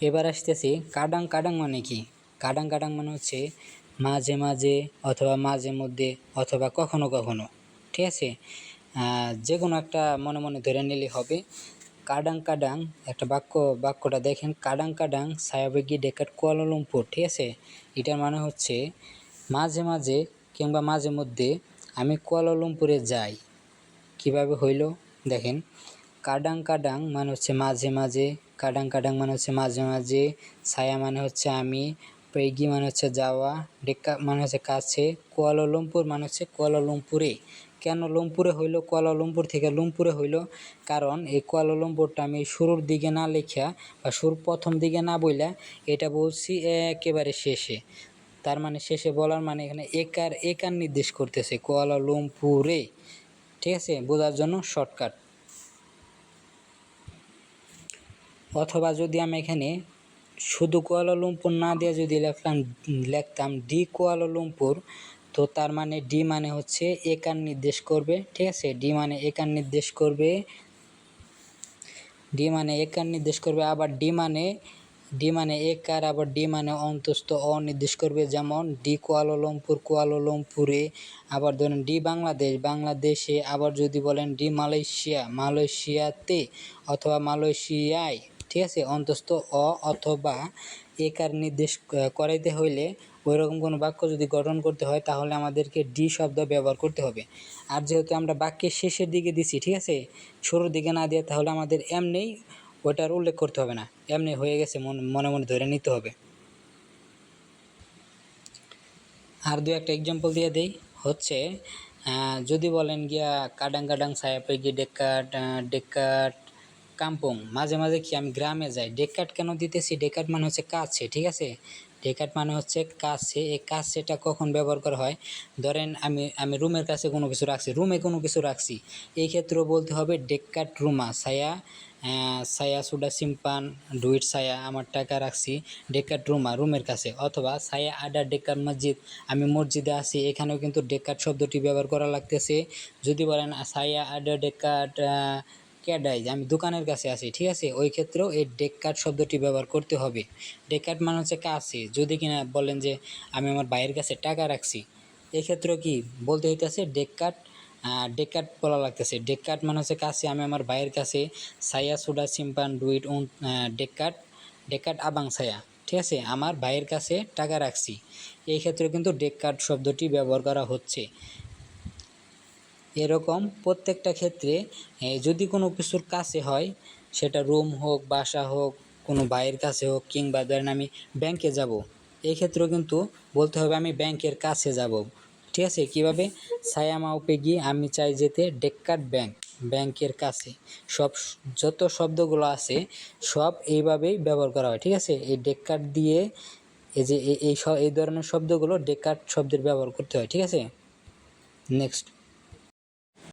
এবার আসতেছি কাডাং কাডাং মানে কি? কাডাং কাডাং মানে হচ্ছে মাঝে মাঝে অথবা মাঝে মধ্যে অথবা কখনো কখনো, ঠিক আছে? যে কোনো একটা মনে মনে ধরে নিলে হবে। কাডাং কাডাং, একটা বাক্য, বাক্যটা দেখেন, কাডাং কাডাং, সায়াবেগি ডেকাট কুয়ালালুমপুর, ঠিক আছে? এটার মানে হচ্ছে মাঝে মাঝে কিংবা মাঝে মধ্যে আমি কুয়ালালুমপুরে যাই। কীভাবে হইল? দেখেন, কাডাং কাডাং মানে হচ্ছে মাঝে মাঝে কাডাং কাডাং মানে হচ্ছে মাঝে মাঝে, ছায়া মানে হচ্ছে আমি, পেগি মানে হচ্ছে যাওয়া ডেক্কা মানে হচ্ছে কাছে কুয়ালালুমপুর মানে হচ্ছে কুয়ালালুমপুরে কেন লুমপুরে হইল? কুয়ালালুমপুর থেকে লুমপুরে হইল কারণ এই কুয়ালালুমপুরটা আমি শুরুর দিকে না লেখা বা শুরু প্রথম দিকে না বইলা এটা বলছি একেবারে শেষে। তার মানে শেষে বলার মানে এখানে একার একার নির্দেশ করতেছে কুয়ালালুমপুরে ঠিক আছে? বোঝার জন্য শর্টকাট। অথবা যদি আমি এখানে শুধু কুয়ালালুমপুর না দিয়ে যদি লিখতাম লিখতাম ডি কুয়ালালুমপুর তো তার মানে ডি মানে হচ্ছে একার নির্দেশ করবে, ঠিক আছে? ডি মানে একার নির্দেশ করবে, ডি মানে একার নির্দেশ করবে, আবার ডি মানে ডি মানে একার আবার ডি মানে অন্তস্থ, অ নির্দেশ করবে, যেমন ডি কুয়ালালামপুর কুয়ালালামপুরে আবার ধরেন ডি বাংলাদেশ, বাংলাদেশে আবার যদি বলেন ডি মালয়েশিয়া, মালয়েশিয়াতে অথবা মালয়েশিয়ায় ঠিক আছে? অন্তস্থ অ অথবা একার নির্দেশ করাইতে হইলে ওই রকম কোনো বাক্য যদি গঠন করতে হয় তাহলে আমাদেরকে ডি শব্দ ব্যবহার করতে হবে। আর যেহেতু আমরা বাক্যের শেষের দিকে দিছি ঠিক আছে? শুরুর দিকে না দিয়ে তাহলে আমাদের এমনিই ওটার উল্লেখ করতে হবে না। এমনি হয়ে গেছে মন- মনে ধরে নিতে হবে। আর দু একটা এক্সাম্পল দিয়ে দেই। হচ্ছে যদি বলেন গিয়া কাডাং কাডাং সায়াপে গিয়ে আহ, ডেকাট কাম্পং। মাঝে মাঝে কি আমি গ্রামে যাই? ডেকাট কেন দিতেছি? ডেকাট মানে হচ্ছে কাছে ঠিক আছে? ডেকাট মানে হচ্ছে কাছে। এই কাছেটা কখন ব্যবহার করা হয়? ধরেন আমি আমি রুমের কাছে কোনো কিছু রাখছি। রুমে কোনো কিছু রাখছি। এই ক্ষেত্রেও বলতে হবে ডেকাট রুমা আহ, সায়া সুডা সিম্পান ডুইট সায়া আমার টাকা রাখছি ডেকাট রুমা রুমের কাছে। অথবা সায়া আডা ডেকার মসজিদ আমি মসজিদে আছি এখানেও কিন্তু ডেকাট শব্দটি ব্যবহার করা লাগতেছে। যদি বলেন সায়া আডা ডেকাট ক্যাডাইজ আমি দোকানের কাছে আছি, ঠিক আছে? ওই ক্ষেত্রেও এই ডেকাট শব্দটি ব্যবহার করতে হবে। ডেকাট মানে হচ্ছে কাছে। যদি কিনা বলেন যে, আমি আমার ভাইয়ের কাছে টাকা রাখছি এই ক্ষেত্রেও কি বলতে হইতেছে ডেকাট ডেকাট বলা লাগতেছে। ডেকাট মানে হচ্ছে কাছে। আমি আমার ভাইয়ের কাছে সায়া সুডা সিম্পান ডুইট, উন ডেকাট ডেকাট আবাং সায়া ঠিক আছে? আমার ভাইয়ের কাছে টাকা রাখছি। এই ক্ষেত্রে কিন্তু ডেকাট শব্দটি ব্যবহার করা হচ্ছে। এরকম প্রত্যেকটা ক্ষেত্রে যদি কোনো কিছুর কাছে হয়, সেটা রুম হোক, বাসা হোক, কোনো ভাইয়ের কাছে হোক কিংবা ধরেন আমি ব্যাংকে যাব এই ক্ষেত্রেও কিন্তু বলতে হবে আমি ব্যাংকের কাছে যাব। ঠিক আছে? কীভাবে? ছায়ামাও গিয়ে আমি চাই যেতে ডেক্কাট ব্যাংক ব্যাংকের কাছে। সব, যত শব্দগুলো আছে, সব এইভাবেই ব্যবহার করা হয়। ঠিক আছে? এই ডেক্কাট দিয়ে এই যে, এই- এই ধরনের শব্দগুলো ডেকাট শব্দের ব্যবহার করতে হয়। ঠিক আছে? নেক্সট